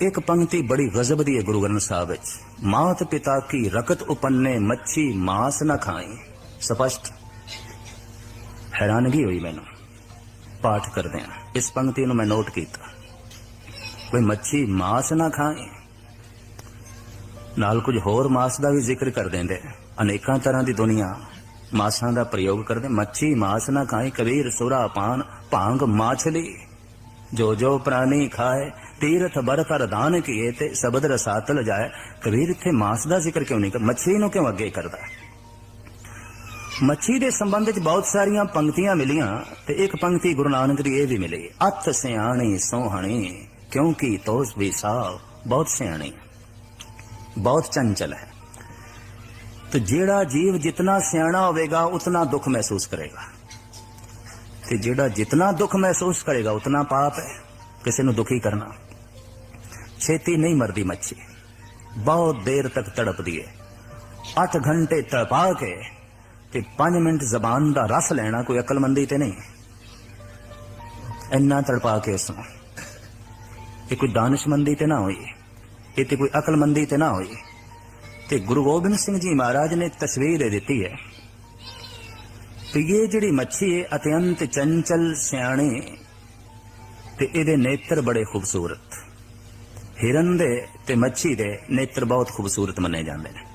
ਇੱਕ ਪੰਕਤੀ ਬੜੀ ਗਜ਼ਬ ਦੀ ਹੈ ਗੁਰੂ ਗ੍ਰੰਥ ਸਾਹਿਬ ਵਿੱਚ। ਮਾਤ ਪਿਤਾ ਕੀ ਰਕਤ ਉਪੰਨੇ, ਮੱਛੀ ਮਾਸ ਨਾ ਖਾਈ। ਸਪਸ਼ਟ। ਹੈਰਾਨਗੀ ਹੋਈ ਮੈਨੂੰ। ਪਾਠ ਕਰਦਿਆਂ ਇਸ ਪੰਕਤੀ ਨੂੰ ਮੈਂ ਨੋਟ ਕੀਤਾ। ਕੋਈ ਮੱਛੀ ਮਾਸ ਨਾ ਖਾਏ ਨਾਲ ਕੁਝ ਹੋਰ ਮਾਸ ਦਾ ਵੀ ਜ਼ਿਕਰ ਕਰ ਦਿੰਦੇ। ਅਨੇਕਾਂ ਤਰ੍ਹਾਂ ਦੀ ਦੁਨੀਆ। ਮਾਸਾਂ ਦਾ ਪ੍ਰਯੋਗ ਕਰਦੇ। ਮੱਛੀ ਮਾਸ ਨਾ ਖਾਏ ਕਬੀਰ, ਸੁਰਾ, ਪਾਨ, ਭਾਂਗ, ਮਾਛਲੀ। ਜੋ ਜੋ ਪ੍ਰਾਣੀ ਖਾਏ ਤੀਰਥ ਬਰ ਕਰ ਦਾਨ ਕੀਏ ਤੇ ਸ਼ਬਦ ਰਸਾਤ ਜਾਏ ਕਬੀਰ ਇੱਥੇ ਮਾਸ ਦਾ ਜ਼ਿਕਰ ਕਿਉਂ ਨਹੀਂ ਕਰ ਮੱਛੀ ਨੂੰ ਕਿਉਂ ਅੱਗੇ ਕਰਦਾ? ਮੱਛੀ ਦੇ ਸੰਬੰਧ ਵਿੱਚ ਬਹੁਤ ਸਾਰੀਆਂ ਪੰਕਤੀਆਂ ਮਿਲੀਆਂ ਤੇ ਇੱਕ ਪੰਕਤੀ ਗੁਰੂ ਨਾਨਕ ਦੀ ਇਹ ਵੀ ਮਿਲੀ, ਅਤ ਸਿਆਣੀ ਸੋਹਣੀ, ਕਿਉਂਕਿ ਤੋਸ ਵੀ ਸਾਹ ਬਹੁਤ ਸਿਆਣੀ ਬਹੁਤ ਚੰਚਲ ਹੈ। ਤੇ ਜਿਹੜਾ ਜੀਵ ਜਿਤਨਾ ਸਿਆਣਾ ਹੋਵੇਗਾ, ਉਤਨਾ ਦੁੱਖ ਮਹਿਸੂਸ ਕਰੇਗਾ। ਤੇ ਜਿਹੜਾ ਜਿਤਨਾ ਦੁੱਖ ਮਹਿਸੂਸ ਕਰੇਗਾ, ਉਤਨਾ ਪਾਪ ਹੈ। ਕਿਸੇ ਨੂੰ ਦੁਖੀ ਕਰਨਾ। ਛੇਤੀ ਨਹੀਂ ਮਰਦੀ ਮੱਛੀ। ਬਹੁਤ ਦੇਰ ਤੱਕ ਤੜਪਦੀ ਹੈ 8 ਘੰਟੇ ਤੜਪਾ ਕੇ ਤੇ 5 ਮਿੰਟ ਜ਼ਬਾਨ ਦਾ ਰਸ ਲੈਣਾ ਕੋਈ ਅਕਲਮੰਦੀ ਤੇ ਨਹੀਂ। ਇੰਨਾ ਤੜਪਾ ਕੇ ਉਸ ਨੂੰ ਇਹ ਕੋਈ ਦਾਨਿਸ਼ਮੰਦੀ ਤੇ ਨਾ ਹੋਈ। ਇਹ ਤੇ ਕੋਈ ਅਕਲਮੰਦੀ ਤੇ ਨਾ ਹੋਈ। ਤੇ ਗੁਰੂ ਗੋਬਿੰਦ ਸਿੰਘ ਜੀ ਮਹਾਰਾਜ ਨੇ ਤਸਵੀਰ ਦਿੱਤੀ ਹੈ ਤੇ ਇਹ ਜਿਹੜੀ ਮੱਛੀ ਹੈ ਅਤਿਅੰਤ ਚੰਚਲ, ਸਿਆਣੇ ਤੇ ਇਹਦੇ ਨੇਤਰ ਬੜੇ ਖੂਬਸੂਰਤ। ਹਿਰਨ ਦੇ ਤੇ ਮੱਛੀ ਦੇ ਨੇਤਰ ਬਹੁਤ ਖੂਬਸੂਰਤ ਮੰਨੇ ਜਾਂਦੇ ਨੇ।